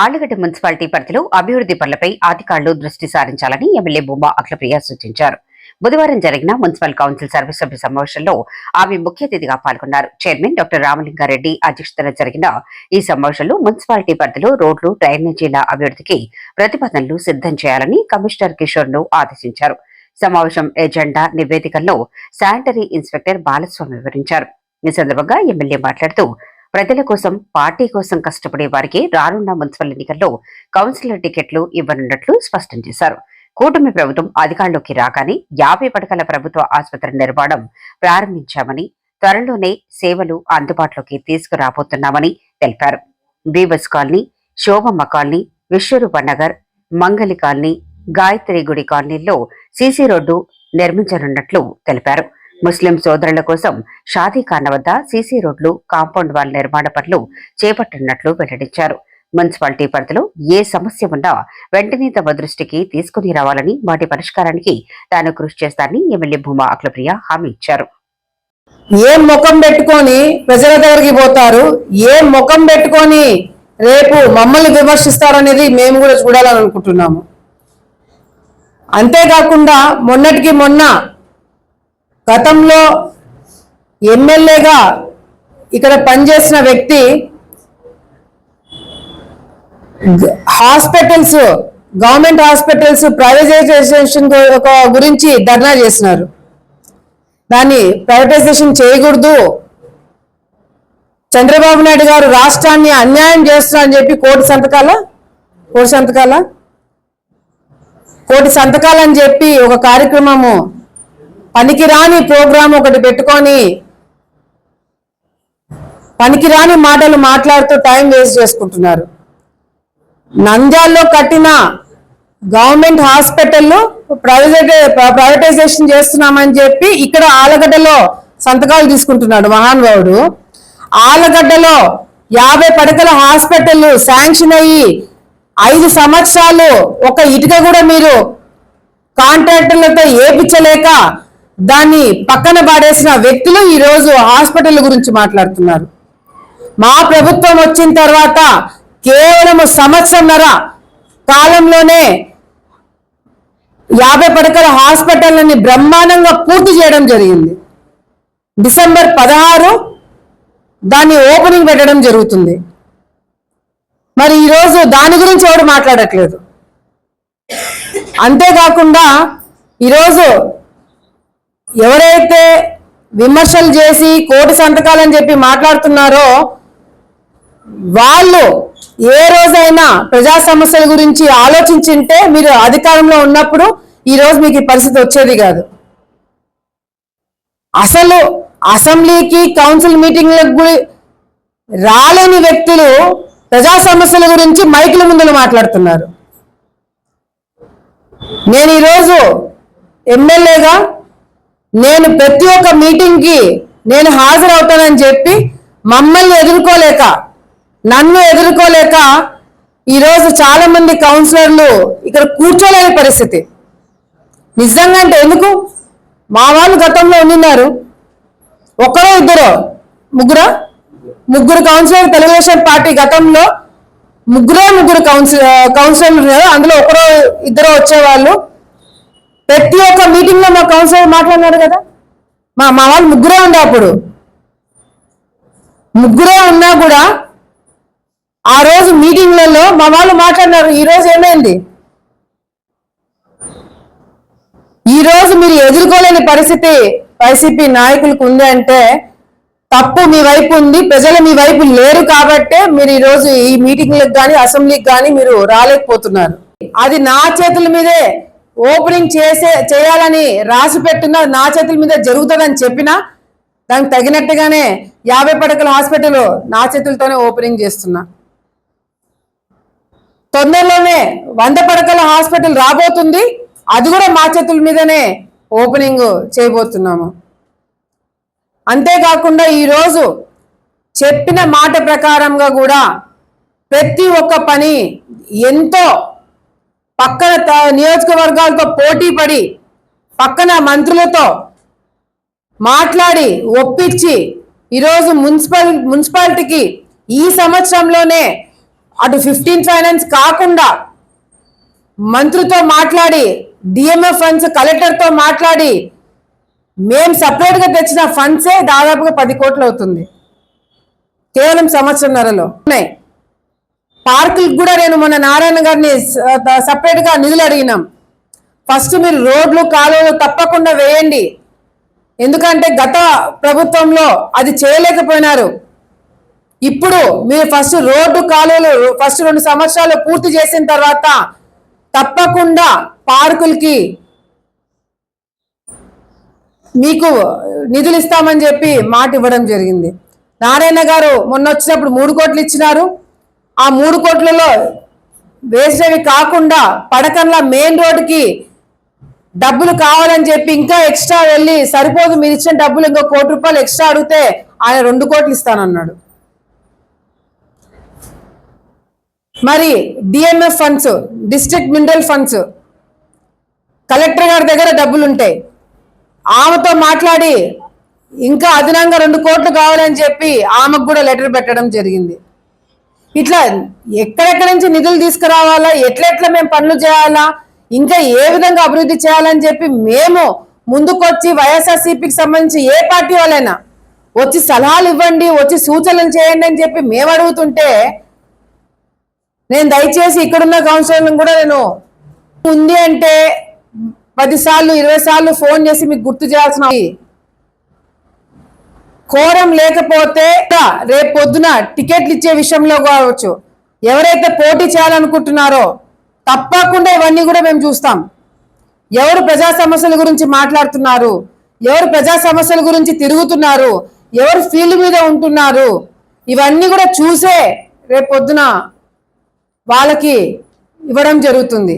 Allagadda municipality పరిధిలో అభివృద్ధి పనులపై అధికారులు దృష్టి సారించాలని ఎమ్మెల్యే బొమ్మ అఖిలప్రియ సూచించారు. బుధవారం జరిగిన మున్సిపల్ కౌన్సిల్ సర్వసభ్య సమావేశంలో ఆమె ముఖ్య అతిథిగా పాల్గొన్నారు. చైర్మన్ డాక్టర్ రామలింగారెడ్డి అధ్యక్షతన జరిగిన ఈ సమావేశంలో మున్సిపాలిటీ పరిధిలో రోడ్లు డ్రైనేజీల అభివృద్ధికి ప్రతిపాదనలు సిద్ధం చేయాలని కమిషనర్ కిషోర్ను ఆదేశించారు. సమావేశం ఎజెండా నివేదికల్లో శానిటరీ ఇన్స్పెక్టర్ బాలస్వామి వివరించారు. ఈ సందర్భంగా ఎమ్మెల్యే మాట్లాడుతూ ప్రజల కోసం పార్టీ కోసం కష్టపడే వారికి రానున్న మున్సిపల్ ఎన్నికల్లో కౌన్సిలర్ టికెట్లు ఇవ్వనున్నట్లు స్పష్టం చేశారు. కూటమి ప్రభుత్వం అధికారంలోకి రాగానే యాభై పడకల ప్రభుత్వ ఆసుపత్రి నిర్మాణం ప్రారంభించామని త్వరలోనే సేవలు అందుబాటులోకి తీసుకురాబోతున్నామని తెలిపారు. బీబస్ కాలనీ శోభమ్మ కాలనీ విశ్వరూప నగర్ మంగళి కాలనీ గాయత్రి గుడి కాలనీల్లో సీసీ రోడ్డు నిర్మించనున్నట్లు తెలిపారు. ముస్లిం సోదరుల కోసం షాదీఖాన వద్ద సీసీ రోడ్లు కాంపౌండ్ వాల్ నిర్మాణ పనులు చేపట్టనున్నట్లు వెల్లడించారు. మున్సిపాలిటీ పరిధిలో ఏ సమస్య ఉన్నా వెంటనే తమ దృష్టికి తీసుకుని రావాలని వాటి పరిష్కారానికి తాను కృషి చేస్తానని ఎమ్మెల్యే భూమా అఖిలప్రియ హామీ ఇచ్చారు. ఏ ముఖం పెట్టుకొని ప్రజల దగ్గరికి పోతారు? ఏ ముఖం పెట్టుకొని రేపు మమ్మల్ని విమర్శిస్తారనేది మేము కూడా చూడాలని అనుకుంటున్నాము. అంతేకాకుండా మొన్నటికి మొన్న గతంలో ఎమ్మెల్యేగా ఇక్కడ పనిచేసిన వ్యక్తి హాస్పిటల్స్ గవర్నమెంట్ హాస్పిటల్స్ ప్రైవేటైజేషన్ గురించి ధర్నా చేసినారు. దాన్ని ప్రైవేటైజేషన్ చేయకూడదు. చంద్రబాబు నాయుడు గారు రాష్ట్రాన్ని అన్యాయం చేస్తున్నారని చెప్పి కోటి సంతకాల? కోటి సంతకాల? కోటి సంతకాలని చెప్పి ఒక కార్యక్రమము పనికిరాని ప్రోగ్రాం ఒకటి పెట్టుకొని పనికిరాని మాటలు మాట్లాడుతూ టైం వేస్ట్ చేసుకుంటున్నారు. నంద్యాల్లో కట్టిన గవర్నమెంట్ హాస్పిటల్లో ప్రైవేట్ ప్రైవేటైజేషన్ చేస్తున్నామని చెప్పి ఇక్కడ ఆలగడ్డలో సంతకాలు తీసుకుంటున్నాడు మహానుభావుడు. ఆలగడ్డలో యాభై పడకల హాస్పిటల్ శాంక్షన్ అయ్యి ఐదు సంవత్సరాలు ఒక ఇటుక కూడా మీరు కాంట్రాక్టర్లతో ఏపించలేక దాన్ని పక్కన పాడేసిన వ్యక్తులు ఈరోజు హాస్పిటల్ గురించి మాట్లాడుతున్నారు. మా ప్రభుత్వం వచ్చిన తర్వాత కేవలం సంవత్సరంన్నర కాలంలోనే యాభై పడకల హాస్పిటల్ని బ్రహ్మాండంగా పూర్తి చేయడం జరిగింది. డిసెంబర్ పదహారు దాన్ని ఓపెనింగ్ పెట్టడం జరుగుతుంది. మరి ఈరోజు దాని గురించి ఎవరు మాట్లాడట్లేదు. అంతేకాకుండా ఈరోజు ఎవరైతే విమర్శలు చేసి కోటి సంతకాలని చెప్పి మాట్లాడుతున్నారో వాళ్ళు ఏ రోజైనా ప్రజా సమస్యల గురించి ఆలోచించింటే మీరు అధికారంలో ఉన్నప్పుడు ఈరోజు మీకు ఈ పరిస్థితి వచ్చేది కాదు. అసలు అసెంబ్లీకి కౌన్సిల్ మీటింగ్లకు రాలేని వ్యక్తులు ప్రజా సమస్యల గురించి మైకుల ముందులు మాట్లాడుతున్నారు. నేను ఈరోజు ఎమ్మెల్యేగా నేను ప్రతి ఒక్క మీటింగ్కి నేను హాజరవుతానని చెప్పి మమ్మల్ని ఎదుర్కోలేక నన్ను ఎదుర్కోలేక ఈరోజు చాలా మంది కౌన్సిలర్లు ఇక్కడ కూర్చోలేని పరిస్థితి. నిజంగా అంటే ఎందుకు? మా వాళ్ళు గతంలో ఉండినారు ఒకరో ఇద్దరు? ముగ్గురా? ముగ్గురు కౌన్సిలర్ తెలుగుదేశం పార్టీ గతంలో ముగ్గురే ముగ్గురు కౌన్సిల్ కౌన్సిలర్లు ఉన్నారు. అందులో ఒకరో ఇద్దరు వచ్చేవాళ్ళు. ప్రతి ఒక్క మీటింగ్లో మా కౌన్సిలర్ మాట్లాడినారు కదా? మా మా వాళ్ళు ముగ్గురే ఉండే అప్పుడు. ముగ్గురే ఉన్నా కూడా ఆ రోజు మీటింగ్లలో మా వాళ్ళు మాట్లాడినారు ఈ రోజు ఏమైంది? ఈ రోజు మీరు ఎదుర్కోలేని పరిస్థితి వైసీపీ నాయకులకు ఉంది అంటే తప్పు మీ వైపు ఉంది ప్రజలు మీ వైపు లేరు కాబట్టే మీరు ఈ రోజు ఈ మీటింగ్లకు కానీ అసెంబ్లీకి కానీ మీరు రాలేకపోతున్నారు. అది నా చేతుల మీదే. ఓపెనింగ్ చేసే చేయాలని రాసి పెట్టిన నా చేతుల మీద జరుగుతుందని చెప్పినా దానికి తగినట్టుగానే యాభై పడకల హాస్పిటల్ నా చేతులతోనే ఓపెనింగ్ చేస్తున్నా. తొందరలోనే వంద పడకల హాస్పిటల్ రాబోతుంది. అది కూడా మా చేతుల మీదనే ఓపెనింగ్ చేయబోతున్నాము. అంతేకాకుండా ఈరోజు చెప్పిన మాట ప్రకారంగా కూడా ప్రతి ఒక్క పని ఎంతో పక్కన త- నియోజకవర్గాలతో పోటీ పడి పక్కన మంత్రులతో మాట్లాడి ఒప్పించి ఈరోజు మున్సిపల్ మున్సిపాలిటీకి ఈ సంవత్సరంలోనే అటు ఫిఫ్టీన్ ఫైనాన్స్ కాకుండా మంత్రితో మాట్లాడి డిఎంఎఫ్ ఫండ్స్ కలెక్టర్తో మాట్లాడి మేము సపరేట్గా తెచ్చిన ఫండ్సే దాదాపుగా పది కోట్లు అవుతుంది. కేవలం సంవత్సరంన్నరలో. ఉన్నాయి పార్కులకు కూడా నేను మొన్న నారాయణ గారిని సపరేట్గా నిధులు అడిగినాం. ఫస్ట్ మీరు రోడ్లు కాలువలు తప్పకుండా వేయండి. ఎందుకంటే గత ప్రభుత్వంలో అది చేయలేకపోయినారు. ఇప్పుడు మీరు ఫస్ట్ రోడ్డు కాలువలు ఫస్ట్ రెండు సంవత్సరాలు పూర్తి చేసిన తర్వాత తప్పకుండా పార్కులకి మీకు నిధులు ఇస్తామని చెప్పి మాట ఇవ్వడం జరిగింది. నారాయణ గారు మొన్న వచ్చినప్పుడు మూడు కోట్లు ఇచ్చినారు. ఆ మూడు కోట్లలో వేసేవి కాకుండా పడకంలా మెయిన్ రోడ్డుకి డబ్బులు కావాలని చెప్పి ఇంకా ఎక్స్ట్రా వెళ్ళి సరిపోదు మీరు ఇచ్చిన డబ్బులు ఇంకో కోటి రూపాయలు ఎక్స్ట్రా అడిగితే ఆయన రెండు కోట్లు ఇస్తానన్నాడు. మరి DMF funds district mineral funds collector గారి దగ్గర డబ్బులు ఉంటాయి ఆమెతో మాట్లాడి ఇంకా అదనంగా రెండు కోట్లు కావాలని చెప్పి ఆమెకు కూడా లెటర్ పెట్టడం జరిగింది. ఇట్లా ఎక్కడెక్కడి నుంచి నిధులు తీసుకురావాలా? ఎట్లెట్లా మేము పనులు చేయాలా? ఇంకా ఏ విధంగా అభివృద్ధి చేయాలని చెప్పి మేము ముందుకొచ్చి వైఎస్ఆర్సీపీకి సంబంధించి ఏ పార్టీ వాళ్ళైనా వచ్చి సలహాలు ఇవ్వండి వచ్చి సూచనలు చేయండి అని చెప్పి మేము అడుగుతుంటే నేను దయచేసి ఇక్కడున్న కౌన్సిలర్లను కూడా నేను ఉంది అంటే పది సార్లు ఇరవై సార్లు ఫోన్ చేసి మీకు గుర్తు చేయాల్సిన కోరం లేకపోతే రేపు పొద్దున టికెట్లు ఇచ్చే విషయంలో కావచ్చు. ఎవరైతే పోటీ చేయాలనుకుంటున్నారో తప్పకుండా ఇవన్నీ కూడా మేము చూస్తాం. ఎవరు ప్రజా సమస్యల గురించి మాట్లాడుతున్నారు? ఎవరు ప్రజా సమస్యల గురించి తిరుగుతున్నారు? ఎవరు ఫీల్డ్ మీద ఉంటున్నారు? ఇవన్నీ కూడా చూసే రేపు పొద్దున వాళ్ళకి ఇవ్వడం జరుగుతుంది.